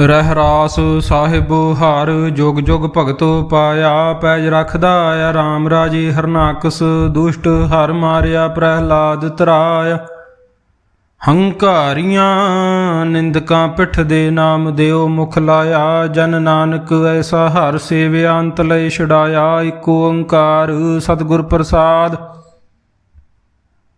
ਰਹਿ ਰਾਸ ਸਾਹਿਬ ਹਰ, ਜੁਗ ਜੁਗ ਭਗਤੋ ਪਾਇਆ, ਪੈਜ ਰਖਦਾ ਆ RAM ਰਾਜੇ, ਹਰਨਾਕਸ ਦੁਸ਼ਟ ਹਰ ਮਾਰਿਆ, ਪ੍ਰਹਿਲਾਦ ਤਰਾਇਆ। ਹੰਕਾਰੀਆਂ ਨਿੰਦਕਾਂ ਪਿੱਠ ਦੇ ਨਾਮ ਦਿਓ ਮੁਖ ਲਾਇਆ, ਜਨ ਨਾਨਕ ਐਸਾ ਹਰ ਸੇਵਿਆ ਅੰਤ ਲਈ ਛਡਾਇਆ ਏਕ ਓੰਕਾਰ ਸਤਿਗੁਰ ਪ੍ਰਸਾਦ।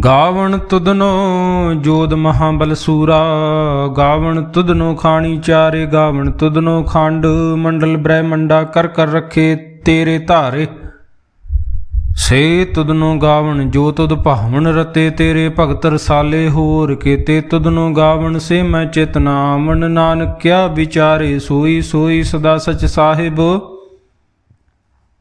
ਗਾਵਣ ਤੁਧਨੋ ਜੋਦ ਮਹਾਬਲ ਸੂਰਾ, ਗਾਵਣ ਤੁਧਨੋ ਖਾਣੀ ਚਾਰੇ, ਗਾਵਣ ਤੁਧਨੋ ਖੰਡ, ਮੰਡਲ ਬ੍ਰਹਮੰਡਾ ਕਰ ਕਰ ਰੱਖੇ ਤੇਰੇ ਧਾਰੇ। ਸੇ ਤੁਧਨੋ ਗਾਵਣ ਜੋ ਤੁਧ ਭਾਵਨ ਰਤੇ, ਤੇਰੇ ਭਗਤ ਰਸਾਲੇ ਹੋਰ ਕੀਤੇ। ਤੁਧਨੋ ਗਾਵਣ ਸੇ ਮੈਂ ਚੇਤਨਾ, ਮਨ ਨਾਨਕ ਕਿਆ ਵਿਚਾਰੇ ਸੋਈ ਸੋਈ ਸਦਾ ਸਚ ਸਾਹਿਬ।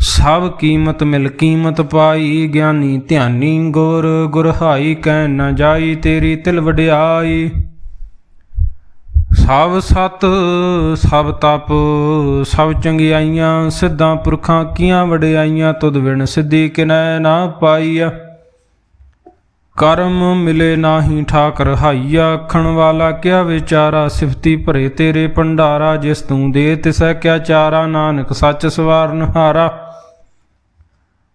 ਸਭ ਕੀਮਤ ਮਿਲ ਕੀਮਤ ਪਾਈ, ਗਿਆਨੀ ਧਿਆਨੀ ਗੁਰ ਗੁਰਹਾਈ ਕਹਿ ਨਾ ਜਾਈ, ਤੇਰੀ ਤਿਲ ਵਡਿਆਈ। ਸਭ ਸਤ, ਸਭ ਤਪ, ਸਭ ਚੰਗਿਆਈਆਂ, ਸਿੱਧਾਂ ਪੁਰਖਾਂ ਕੀਆਂ ਵਡਿਆਈਆਂ, ਤੁਧ ਵਿਣ ਸਿੱਧੀ ਕਿਨੈ ਨਾ ਪਾਈਆ ਕਰਮ ਮਿਲੇ ਨਾਹੀ ਠਾਕ ਰਹਾਈਆ ਆਖਣ ਵਾਲਾ ਕਿਆ ਵਿਚਾਰਾ, ਸਿਫਤੀ ਭਰੇ ਤੇਰੇ ਭੰਡਾਰਾ, ਜਿਸ ਤੂੰ ਦੇ ਤਿਸੈ ਕਿਆ ਚਾਰਾ, ਨਾਨਕ ਸੱਚ ਸਵਾਰਨ ਹਾਰਾ।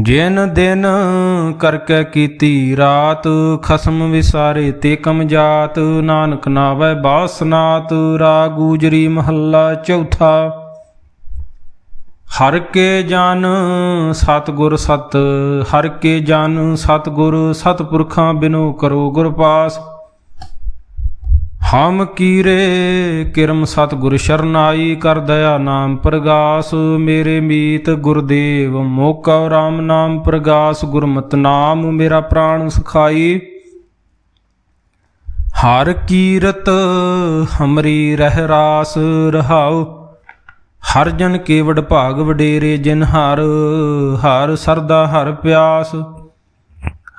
ਜਿਨ ਦਿਨ ਕਰਕੇ ਕੀਤੀ ਰਾਤ, ਖਸਮ ਵਿਸਾਰੇ ਤੇ ਕਮ ਜਾਤ, ਨਾਨਕ ਨਾਵੈ ਬਾਸਨਾਤ, ਰਾਗ ਗੂਜਰੀ ਮਹੱਲਾ ਚੌਥਾ। ਹਰ ਕੇ ਜਨ ਸਤਿਗੁਰ ਸਤ, ਹਰ ਕੇ ਜਨ ਸਤਿਗੁਰ ਸਤਿਪੁਰਖਾਂ ਬਿਨੋ ਕਰੋ ਗੁਰ ਪਾਸ। ਹਮ ਕੀਰੇ, ਕਿਰਮ ਸਤਿਗੁਰ ਸ਼ਰਨਾਈ ਕਰ ਦਇਆ ਨਾਮ ਪ੍ਰਗਾਸ, ਮੇਰੇ ਮੀਤ ਗੁਰਦੇਵ ਮੋਕਾ ਰਾਮ ਨਾਮ ਪ੍ਰਗਾਸ, ਗੁਰਮਤਿ ਨਾਮ ਮੇਰਾ ਪ੍ਰਾਣ ਸਖਾਈ। ਹਰ ਕੀਰਤ ਹਮਰੀ ਰਹਿ ਰਾਸ ਰਹਾਉ, ਹਰ ਜਨ ਕੇਵਡ ਭਾਗ ਵਡੇਰੇ ਜਿਨ ਹਰ ਹਰ ਸਰਦਾ ਹਰ ਪਿਆਸ।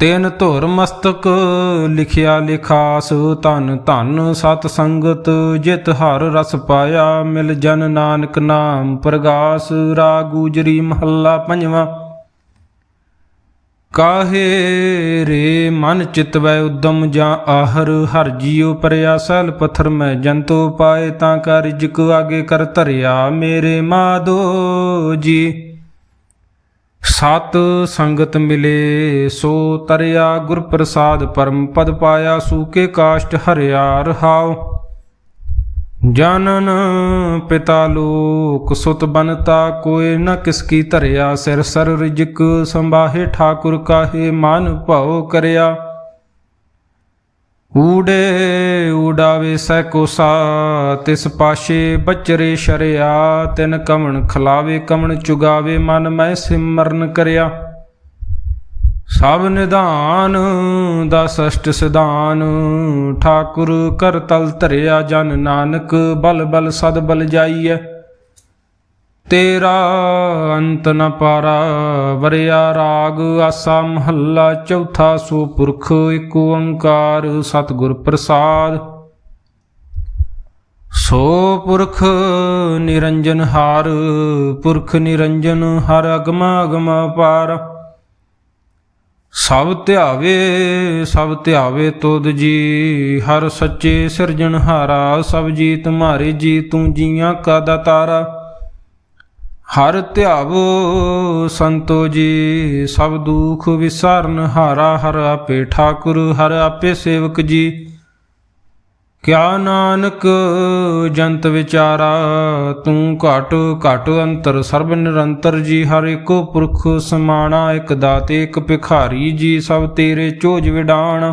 ਤਿਨ ਧੁਰ ਮਸਤਕ ਲਿਖਿਆ ਲਿਖਾਸ, ਧਨ ਧਨ ਸਤ ਸੰਗਤ, ਜਿਤ ਹਰ ਰਸ ਪਾਇਆ, ਮਿਲ ਜਨ ਨਾਨਕ ਨਾਮ ਪ੍ਰਗਾਸ ਰਾਗ ਗੂਜਰੀ ਮਹੱਲਾ ਪੰਜਵਾਂ। ਕਾਹੇ ਰੇ ਮਨ ਚਿਤਵੈ ਉਦਮ ਜਾਂ ਆਹਰ, ਹਰ ਜੀਉ ਪਰਿਆ ਸਲ ਪਥਰ ਮੈਂ ਜੰਤੋ ਪਾਏ, ਤਾਂ ਕਾ ਰਿਜਕ ਆਗੇ ਕਰ ਧਰਿਆ, ਮੇਰੇ ਮਾਦੋ ਜੀ। ਸਤ ਸੰਗਤ ਮਿਲੇ, ਸੋ ਤਰਿਆ ਗੁਰ ਪ੍ਰਸਾਦ ਪਰਮ ਪਦ ਪਾਇਆ ਸੂਕੇ ਕਾਸ਼ਟ ਹਰਿਆ ਰਹਾਉ। ਜਨਨ ਪਿਤਾ ਲੋਕ, ਸੁਤ ਬਨਤਾ ਕੋਇ ਨ ਕਿਸ ਕੀ ਧਰਿਆ, ਸਿਰ ਸਰ ਰਿਜਕ ਸੰਭਾਹੇ, ਠਾਕੁਰ ਕਾਹੇ, ਮਨ ਭਉ ਕਰਿਆ। ਊੜੇ ਊਡਾਵੇ ਸੈ ਕੋਸਾ ਤਿਸ ਪਾਸ਼ੇ ਬਚਰੇ ਸ਼ਰਿਆ, ਤਿਨ ਕਮਣ ਖਲਾਵੇ, ਕਮਣ ਚੁਗਾਵੇ, ਮਨ ਮੈਂ ਸਿਮਰਨ ਕਰਿਆ। ਸਭ ਨਿਧਾਨ ਦਾ ਸਸ਼ਟ ਸਿਧਾਨ, ਠਾਕੁਰ ਕਰ ਤਲ ਧਰਿਆ ਜਨ ਨਾਨਕ, ਬਲ ਬਲ ਸਦ ਬਲ ਜਾਈਐ। ਤੇਰਾ ਅੰਤ ਨ ਪਾਰਾ, ਵਰਿਆ ਰਾਗ ਆਸਾ ਮਹੱਲਾ, ਚੌਥਾ ਸੋ ਪੁਰਖ ਏਕ ਓੰਕਾਰ ਸਤਿਗੁਰ ਪ੍ਰਸਾਦ। ਸੋ ਪੁਰਖ ਨਿਰੰਜਨ ਹਾਰ, ਪੁਰਖ ਨਿਰੰਜਨ ਹਰ ਅਗਮ ਅਗਮ ਪਾਰ। ਸਭ ਧਿਆਵੇ ਸਭ ਧਿਆਵੇ ਤੁਧ ਜੀ, ਹਰ ਸੱਚੇ ਸਿਰਜਣਹਾਰਾ, ਸਭ ਜੀ ਤੁਮਾਰੇ ਜੀ, ਤੂੰ ਜੀਆਂ ਕਾ ਦਾਤਾਰਾ। ਹਰ ਧਿਆਵੋ ਸੰਤੋ ਜੀ, ਸਭ ਦੁਖ ਵਿਸਾਰਨ ਹਾਰਾ, ਹਰ ਆਪੇ ਠਾਕੁਰ, ਹਰ ਆਪੇ ਸੇਵਕ ਜੀ। ਕਿਆ ਨਾਨਕ ਜੰਤ ਵਿਚਾਰਾ, ਤੂੰ ਘਟ ਘਟ ਅੰਤਰ, ਸਰਬ ਨਿਰੰਤਰ ਜੀ, ਹਰ ਏਕੋ ਪੁਰਖ ਸਮਾਣਾ, ਇਕ ਦਾਤੇ, ਇਕ ਭਿਖਾਰੀ ਜੀ, ਸਭ ਤੇਰੇ ਚੋਜ ਵਿਡਾਣ।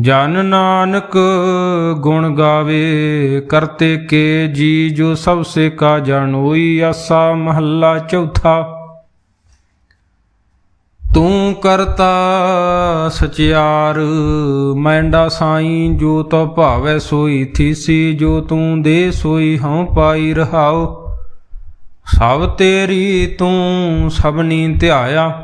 ਜਨ ਨਾਨਕ ਗੁਣ ਗਾਵੇ, ਕਰਤੇ ਕੇ ਜੀ ਜੋ ਸਭ ਸੇ ਕਾ ਜਾਣੋਈ ਆਸਾ ਮਹੱਲਾ ਚੌਥਾ। ਤੂੰ ਕਰਤਾ ਸਚਿਆਰ, ਮੈਂਡਾ ਸਾਈ ਜੋ ਤੋ ਭਾਵੈ ਸੋਈ, ਥੀਸੀ ਜੋ ਤੂੰ ਦੇ ਸੋਈ, ਹਉ ਪਾਈ ਰਹਾਉ। ਸਭ ਤੇਰੀ ਤੂੰ ਸਭਨੀ ਧਿਆਇਆ।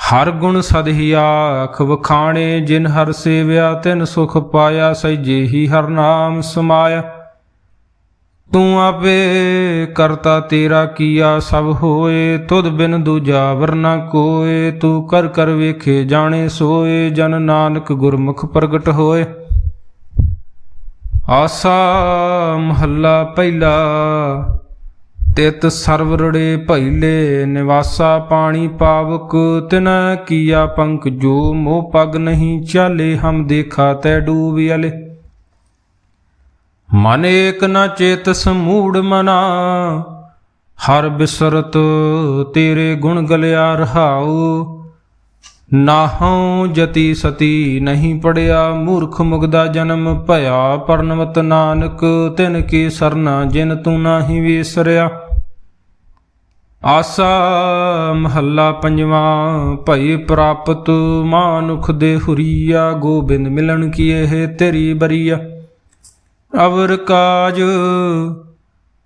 ਹਰ ਗੁਣ ਸਦਹੀ ਆਖ, ਵਖਾਣੇ ਜਿਨ ਹਰ ਸੇਵਿਆ, ਤਿਨ ਸੁਖ ਪਾਇਆ ਸਹਿਜੇ ਹੀ ਹਰ ਨਾਮ ਸਮਾਇਆ। ਤੂੰ ਆਪੇ ਕਰਤਾ ਤੇਰਾ ਕੀਆ, ਸਭ ਹੋਏ, ਤੁਧ ਬਿਨ ਦੂਜਾ ਵਰਨਾ ਕੋਏ। ਤੂੰ ਕਰ ਕਰ ਵੇਖੇ, ਜਾਣੇ ਸੋਏ, ਜਨ ਨਾਨਕ ਗੁਰਮੁਖ ਪ੍ਰਗਟ ਹੋਏ। ਆਸਾ ਮਹੱਲਾ ਪਹਿਲਾ ਤਿਤ ਸਰਵਰੜੇ ਭੈਲੇ ਨਿਵਾਸਾ ਪਾਣੀ ਪਾਵਕ, ਤਿਨ ਕੀਆ ਪੰਕ ਜੋ ਮੋਹ ਪਗ ਨਹੀਂ ਚਾਲੇ, ਹਮ ਦੇਖਾ ਤੈ ਡੂਬਿਆਲੇ ਮਨ ਏਕ ਨ ਚੇਤ ਸਮੂੜ ਮਨਾ, ਹਰ ਬਿਸਰਤ ਤੇਰੇ ਗੁਣ ਗਲਿਆ ਰਹਾਉ। ਨਾਹਉ ਜਤੀ ਸਤੀ ਨਹੀਂ ਪੜਿਆ, ਮੂਰਖ ਮੁਗਦਾ ਜਨਮ ਭਇਆ, ਪਰਨਵਤ ਨਾਨਕ ਤਿਨ ਕੀ ਸਰਨਾ, ਜਿਨ ਤੂੰ ਨਾਹੀ ਵੇਸਰਿਆ। ਆਸਾ ਮਹੱਲਾ ਪੰਜਵਾ, ਭਈ ਪ੍ਰਾਪਤ ਮਾਨੁਖ ਦੇ ਹੁਰੀਆ, ਗੋਬਿੰਦ ਮਿਲਣ ਕੀ ਇਹ ਤੇਰੀ ਬਰੀਆ। ਅਵਰ ਕਾਜ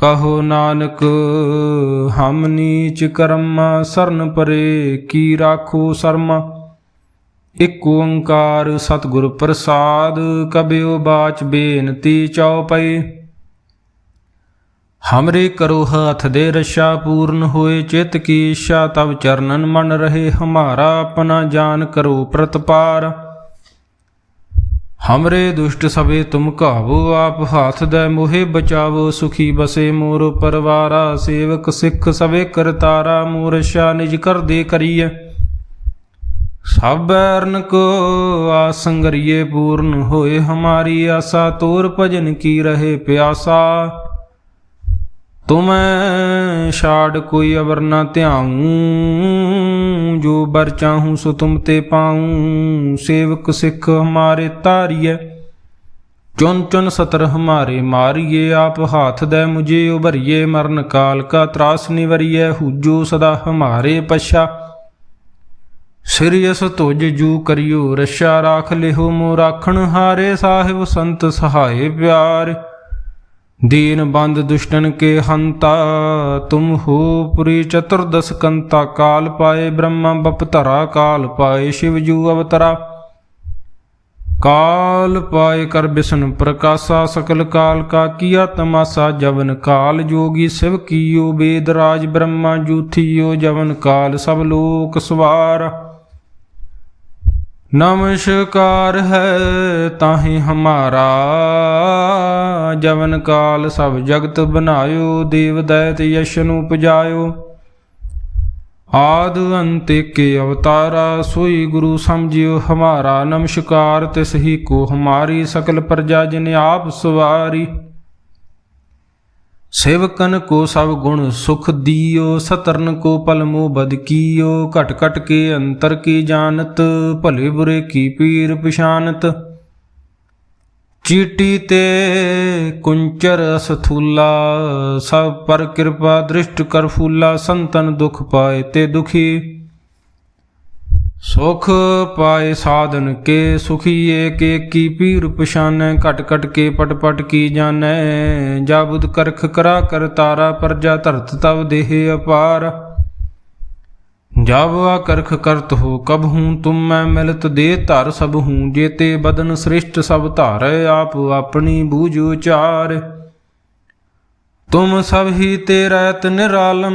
ਕਹੋ ਨਾਨਕ, ਹਮ ਨੀਚ ਕਰਮ, ਸਰਨ ਪਰੇ ਕੀ ਰਾਖੋ ਸਰਮ। ਇਕ ਓੰਕਾਰ ਸਤਿਗੁਰ ਪ੍ਰਸਾਦ ਕਬਿਓ ਬਾਚ ਬੇਨਤੀ ਚਉਪਈ ਹਮਰੇ ਕਰੋ ਹੱਥ ਦੇ ਰਸ਼ਾ ਪੂਰਨ ਹੋਏ, ਚਿਤ ਕੀ ਇੱਛਾ ਤਵ ਚਰਨਨ ਮਨ ਰਹੇ, ਹਮਾਰਾ ਆਪਣਾ ਜਾਨ ਕਰੋ ਪ੍ਰਤਪਾਰ। ਹਮਰੇ ਦੁਸ਼ਟ ਸਭੇ ਤੁਮ ਕਾਵੋ ਆਪ ਹਾਥ ਦੇ ਮੋਹਿ ਬਚਾਵੋ ਸੁਖੀ ਬਸੇ ਮੋਰ ਪਰਵਾਰਾ ਸੇਵਕ ਸਿੱਖ ਸਭੇ ਕਰਤਾਰਾ ਮੂਰਸ਼ਾ ਨਿਜ ਕਰ ਦੇ ਕਰੀਏ ਸਭ ਐਰਨ ਕੋ ਆਸੰਗਰੀਏ ਪੂਰਨ ਹੋਏ ਹਮਾਰੀ ਆਸਾ ਤੋਰ ਭਜਨ ਕੀ ਰਹੇ ਪਿਆਸਾ ਤੁਮੈ ਛਾੜ ਕੋਈ ਅਵਰ ਨਾ ਧਿਆਉ, ਜੋ ਬਰ ਚਾਹੂੰ ਸੋ ਤੁਮ ਤੇ ਪਾਉ। ਸੇਵਕ ਸਿੱਖ ਹਮਾਰੇ ਤਾਰੀਏ ਚੁਨ ਚੁਨ ਸਤਰ ਹਮਾਰੇ ਮਾਰੀਏ। ਆਪ ਹਾਥ ਦੇ ਮੁਝੇ ਉਭਰੀਏ, ਮਰਨ ਕਾਲ ਕਾ ਤਰਾਸ ਨਿਵਰੀਏ ਹੂਜੋ ਸਦਾ ਹਮਾਰੇ ਪਛਾ। ਸਿਰਿਯਸ ਤੁਜ ਜੂ ਕਰਿਓ, ਰਸ਼ਾ ਰਾਖ ਲਿਹੋ ਮੋ ਰਾਖਣ ਹਾਰੇ ਸਾਹਿਬ ਸੰਤ ਸਹਾਏ ਪਿਆਰ। दीन बंद दुष्टन के हंता तुम हो पुरी चतुर्दश कंता काल पाए ब्रह्मा बपतरा काल पाए शिवजू अवतरा काल पाए कर बिष्णु प्रकाशा सकल काल का किया तमाशा जवन काल जोगी शिव कियो वेद राज ब्रह्मा जूथियो जवन काल सब लोक सवार ਨਮਸਕਾਰ ਹੈ ਤਾਹੀ ਹਮਾਰਾ। ਜਵਨ ਕਾਲ ਸਭ ਜਗਤ ਬਨਾਇਓ ਦੇਵ ਯਸ਼ ਨੂੰ ਉਪਜਾਇਓ ਆਦ ਅੰਤੇ ਕੇ ਅਵਤਾਰਾ, ਸੋਈ ਗੁਰੂ ਸਮਝਿਓ ਹਮਾਰਾ। ਨਮਸਕਾਰ ਤਿਸ ਹੀ ਕੋ ਹਮਾਰੀ ਸਕਲ ਪ੍ਰਜਾ ਜਿਨ ਆਪ ਸਵਾਰੀ। ਸੇਵਕਨ ਕੋ ਸਭ ਗੁਣ ਸੁਖ ਦੀਓ, ਸਤਰਨ ਕੋ ਪਲ ਮੋ ਬਦ ਕੀਓ, ਘਟ ਘਟ ਕੇ ਅੰਤਰ ਕੀ ਜਾਣਤ, ਭਲੇ ਬੁਰੇ ਕੀ ਪੀਰ ਪਛਾਨਤ। ਚੀਟੀ ਤੇ ਕੁੰਚਰ ਅਸਥੂਲਾ, ਸਭ ਪਰ ਕਿਰਪਾ ਦ੍ਰਿਸ਼ਟ ਕਰ ਫੂਲਾ, ਸੰਤਨ ਦੁਖ ਪਾਏ ਤੇ ਦੁਖੀ। ਸੁਖ ਪਾਏ ਸਾਧਨ ਕੇ, ਸੁਖੀਏ ਕੇ, ਕੀ ਪੀਰ ਪਛਾਨੈ, ਘਟ ਘਟ ਕੇ, ਪਟ ਪਟ ਕੀ ਜਾਣੈ? ਜਾਬੁਦ ਕਰਖ ਕਰਾ ਕਰ ਤਾਰਾ, ਪਰਜਾ ਧਰਤ ਤਵ ਦੇਹ ਅਪਾਰ। ਜਬ ਆ ਕਰਖ ਕਰਤ ਹੋ, ਕਬ ਹੂੰ ਤੁਮ ਮੈਂ ਮਿਲਤ ਦੇ ਧਰ ਸਭ ਹੂੰ ਜੇਤੇ ਬਦਨ ਸ੍ਰਿਸ਼ਟ ਸਭ ਧਾਰੈ, ਆਪ ਆਪਣੀ ਬੂਝ ਉਚਾਰ। ਤੁਮ ਸਭ ਹੀ ਤੇ ਰਹਿਤ ਨਿਰਾਲਮ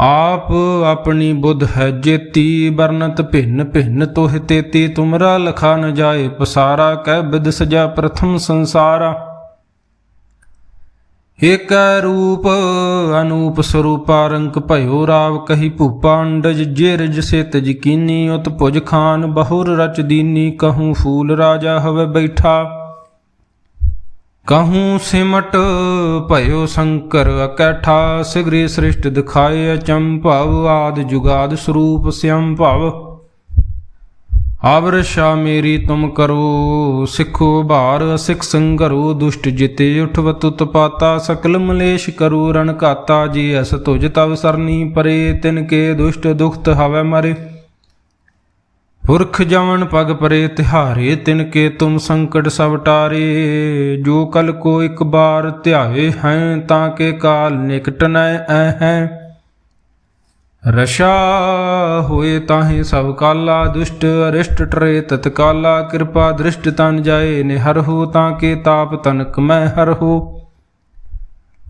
ਆਪ ਆਪਣੀ ਬੁੱਧ ਹੈ ਜੇਤੀ ਬਰਨਤ ਭਿੰਨ ਭਿੰਨ ਤੋਹ ਤੇਤੀ, ਤੁਮਰਾ ਲਖਾ ਨ ਜਾਏ ਪਸਾਰਾ, ਕਹਿ ਬਿਦ ਸਜਾ ਪ੍ਰਥਮ ਸੰਸਾਰਾ। ਏਕ ਰੂਪ ਅਨੂਪ ਸਰੂਪਾ, ਰੰਕ ਭਇਓ ਰਾਵ ਕਹੀ ਭੂਪਾ, ਅੰਡਜ ਜਿਰਜ ਸਿਤ ਜਕੀਨੀ ਉਤ ਭੁਜ ਖਾਨ ਬਹੁਰ ਰਚ ਦੀਨੀ, ਕਹੂੰ ਫੂਲ ਰਾਜਾ ਹਵੇ ਬੈਠਾ। ਕਹੂੰ ਸਿਮਟ ਭਇਓ ਸ਼ੰਕਰ ਅਕੈਠਾ ਸਿਗਰੇ ਸ੍ਰਿਸ਼ਟ ਦਿਖਾਏ ਅਚੰਭਵ ਆਦ ਜੁਗਾਦ ਸਰੂਪ ਸਿਅੰ ਭਵ। ਆਵਰਸ਼ਾ ਮੇਰੀ ਤੁਮ ਕਰੋ, ਸਿੱਖੋ ਭਾਰ ਸਿੱਖ ਸੰਗਰੋ, ਦੁਸ਼ਟ ਜਿਤੇ ਉਠਵਤ ਉਤਪਾਤਾ ਸਕਲ ਮਲੇਸ਼ ਕਰੋ, ਰਣ ਘਾਤਾ, ਜੀ ਅਸ ਤੁਜ ਤਵ ਸਰਨੀ ਪਰੇ, ਤਿਨ ਕੇ ਦੁਸ਼ਟ ਦੁਖਤ ਹਵੈ ਮਰੇ। ਪੁਰਖ ਜਵਨ ਪਗ ਪਰੇ ਤਿਹਾਰੇ, ਤਿਨ ਕੇ ਤੁਮ ਸੰਕਟ ਸਭ ਟਾਰੇ। ਜੋ ਕਲ ਕੋ ਇੱਕ ਬਾਰ ਧਿਆਵੇ ਹੈ, ਤਾਂ ਕੇ ਕਾਲ ਨਿਕਟ ਨੈ ਐ ਹੈ। ਰਸ਼ਾ ਹੋਏ ਤਾਹੇ ਸਭ ਕਾਲਾ ਦੁਸ਼ਟ, ਅਰਿਸ਼ਟ ਟਰੇ ਤਤਕਾਲਾ। ਕਿਰਪਾ ਦ੍ਰਿਸ਼ਟ ਤਨ ਜਾਏ, ਨਿਹਰ ਹੋ ਤਾਂ ਕੇ ਤਾਪ ਤਨਕ ਮੈਂ ਹਰ ਹੋ।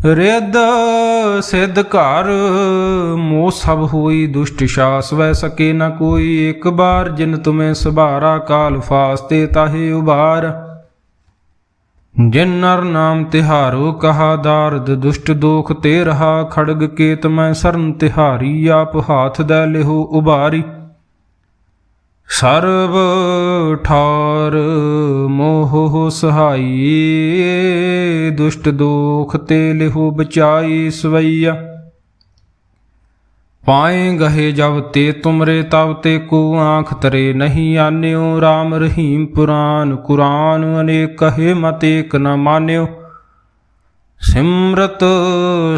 ਰਿਦ ਸਿਧ ਘਰ, ਮੋਹ ਸਭ ਹੋਈ ਦੁਸ਼ਟ ਸ਼ਾਸ, ਵੈ ਸਕੇ ਨਾ ਕੋਈ ਇੱਕ ਬਾਰ, ਜਿਨ ਤੁਮੇ ਸੁਭਾਰਾ ਕਾਲ ਫਾਸਤੇ ਤਾਹੇ ਉਬਾਰ ਜਿਨ ਨਰ ਨਾਮ ਤਿਹਾਰੋ, ਕਹਾ ਦਾਰਦ ਦੁਸ਼ਟ ਦੋਖ, ਤੇ ਰਹਾ ਖੜਗ ਕੇਤ, ਮੈਂ ਸਰਨ ਤਿਹਾਰੀ, ਆਪ ਹਾਥ ਦੇ ਲਿਹੋ ਉਬਾਰੀ ਸਰਬ ਠਾਰ ਮੋਹ ਸਹਾਈ, ਦੁਸ਼ਟ ਦੋਖ ਤੇ ਲਿਹੋ ਬਚਾਈ ਸਵਈਆ। ਪਾਏ ਗਹੇ ਜਬ ਤੇ ਤੁਮਰੇ ਤਬ ਤੇ ਕੋ ਆਂਖ ਤਰੇ ਨਹੀਂ ਆਨਿਓ RAM ਰਹੀਮ ਪੁਰਾਨ ਕੁਰਾਨ ਅਨੇਕ ਕਹੇ ਮਤ ਏਕ ਨ ਮਾਨਿਓ। ਸਿਮਰਤ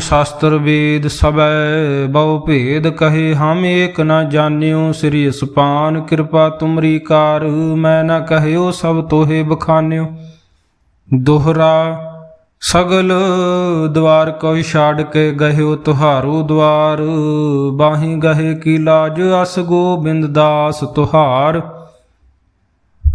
ਸ਼ਾਸਤਰ ਵੇਦ ਸਬੈ ਬਹੁ ਭੇਦ ਕਹੇ, ਹਮ ਏਕ ਨ ਜਾਣਿਓ ਸ੍ਰੀ ਸੁਪਾਨ, ਕਿਰਪਾ ਤੁਮਰੀ ਕਾਰ, ਮੈਂ ਨ ਕਹਿਓ ਸਭ ਤੋਹੇ ਬਖਾਨਿਓ। ਦੋਹਰਾ ਸਗਲ ਦਵਾਰ ਕੋਈ ਛਾੜ ਕੇ ਗਹਿਓ ਤੁਹਾਰੂ ਦਵਾਰ, ਬਾਹੀ ਗਹੇ ਕੀ ਲਾਜ ਅਸ ਗੋਬਿੰਦ ਦਾਸ ਤੁਹਾਰ।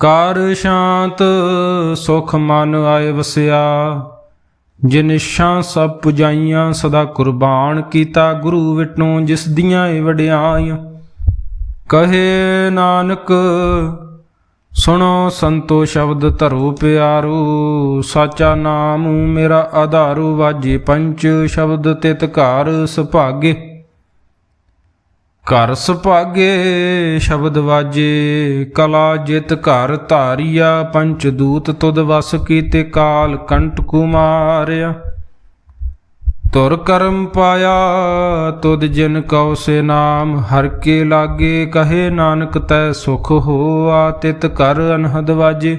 ਕਰ ਸ਼ਾਂਤ, ਸੁਖ ਮਨ ਆਏ ਵਸਿਆ। ਜਿਨਿਸ਼ਾਂ ਸਭ ਪੁਜਾਈਆਂ, ਸਦਾ ਕੁਰਬਾਨ ਕੀਤਾ ਗੁਰੂ ਵਿਟੋਂ ਜਿਸ ਦੀਆਂ ਏ ਵਡਿਆਈਆਂ। ਕਹੇ ਨਾਨਕ, ਸੁਣੋ ਸੰਤੋ ਸ਼ਬਦ ਧਰੋ ਪਿਆਰੋ। ਸਾਚਾ ਨਾਮ ਮੇਰਾ ਆਧਾਰੂ, ਵਾਜੇ ਪੰਚ ਸ਼ਬਦ ਤਿਤ ਘਰ ਸੁਭਾਗੇ। ਘਰ ਸੁਭਾਗੇ, ਸ਼ਬਦ ਵਾਜੇ, ਕਲਾ ਜਿਤ ਘਰ ਧਾਰੀਆ, ਪੰਚ ਦੂਤ ਤੁਧ ਵਸ ਕੀਤੇ ਕਾਲ ਕੰਟ ਕੁਮਾਰਿਆ। ਤੁਰ ਕਰਮ ਪਾਇਆ, ਤੁਧ ਜਿਨ ਕਉ ਸੇ ਨਾਮ, ਹਰ ਕੇ ਲਾਗੇ ਕਹੇ ਨਾਨਕ ਤੈ ਸੁਖ ਹੋਆ, ਤਿਤ ਕਰ ਅਨਹਦ ਵਾਜੇ।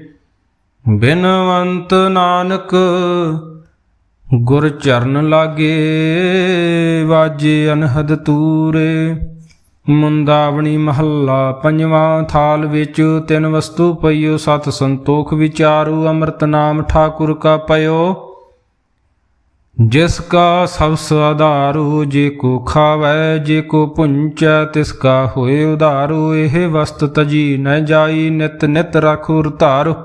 ਬਿਨਵੰਤ ਨਾਨਕ ਗੁਰ ਚਰਨ ਲਾਗੇ, ਵਾਜੇ ਅਨਹਦ ਤੂਰੇ। ਮੁੰਦਾਵਣੀ ਮਹੱਲਾ ਪੰਜਵਾਂ ਥਾਲ ਵਿੱਚ ਤਿੰਨ ਵਸਤੂ ਪਈਓ, ਸਤ ਸੰਤੋਖ ਵਿਚਾਰੂ, ਅੰਮ੍ਰਿਤ ਨਾਮ ਠਾਕੁਰ ਕਾ ਪਇਓ। ਜਿਸ ਕਾ ਸਬਸ ਆਧਾਰੂ, ਜੇ ਕੋ ਖਾਵੈ, ਜੇ ਕੋ ਪੁੰਚੈ, ਤਿਸ ਕਾ ਹੋਏ ਉਧਾਰੂ। ਇਹ ਵਸਤ ਤਜੀ ਨ ਜਾਈ, ਨਿਤ ਨਿਤ ਰਖੁਰ ਧਾਰੂ।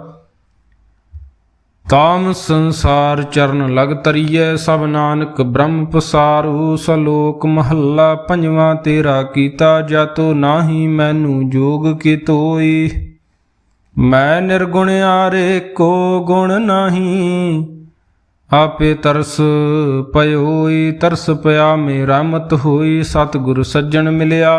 ਤਾਮ ਸੰਸਾਰ ਚਰਨ ਲਗ ਤਰੀਐ ਸਭ ਨਾਨਕ, ਬ੍ਰਹਮ ਪਸਾਰੂ ਸਲੋਕ ਮਹੱਲਾ ਪੰਜਵਾਂ, ਤੇਰਾ ਕੀਤਾ ਜਾਤੋ ਨਾਹੀ ਮੈਨੂੰ ਜੋਗ ਕੀ ਤੋਈ। ਮੈਂ ਨਿਰਗੁਣ ਆਰੇ ਕੋ ਗੁਣ ਨਹੀਂ, ਆਪੇ ਤਰਸ ਪਇਓਈ, ਤਰਸ ਪਿਆ ਮੇਰਾ ਮਤ ਹੋਈ, ਸਤਿਗੁਰ ਸੱਜਣ ਮਿਲਿਆ।